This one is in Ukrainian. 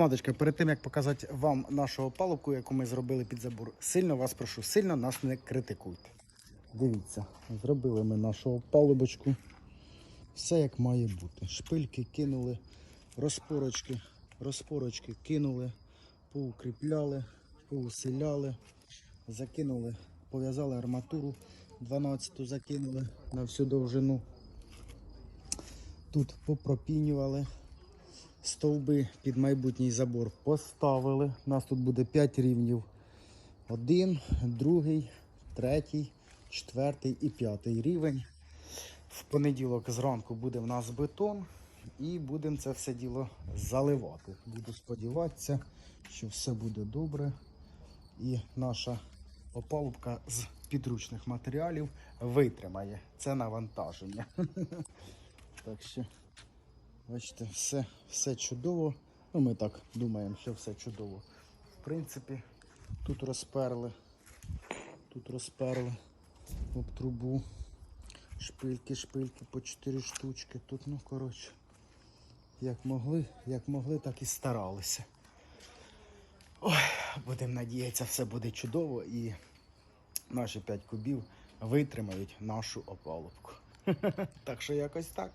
Маточка, перед тим як показати вам нашу опалубку, яку ми зробили під забор, сильно вас прошу, сильно нас не критикуйте. Дивіться, зробили ми нашу опалубочку. Все як має бути. Шпильки кинули, розпорочки, розпорочки кинули, поукріпляли, поусиляли, закинули, пов'язали арматуру, 12 закинули на всю довжину. Тут попропінювали. Стовби під майбутній забор поставили. У нас тут буде 5 рівнів. Один, другий, третій, четвертий і п'ятий рівень. В понеділок зранку буде в нас бетон і будемо це все діло заливати. Буду сподіватися, що все буде добре. І наша опалубка з підручних матеріалів витримає це навантаження. Так що, бачите, все, все чудово. Ну, ми так думаємо, що все чудово. В принципі, тут розперли, тут розперли об трубу. Шпильки, шпильки по 4 штучки. Тут, ну, коротше, як могли, як могли, так і старалися. Ой, будемо надіятися, все буде чудово і наші 5 кубів витримають нашу опалубку. Так що якось так.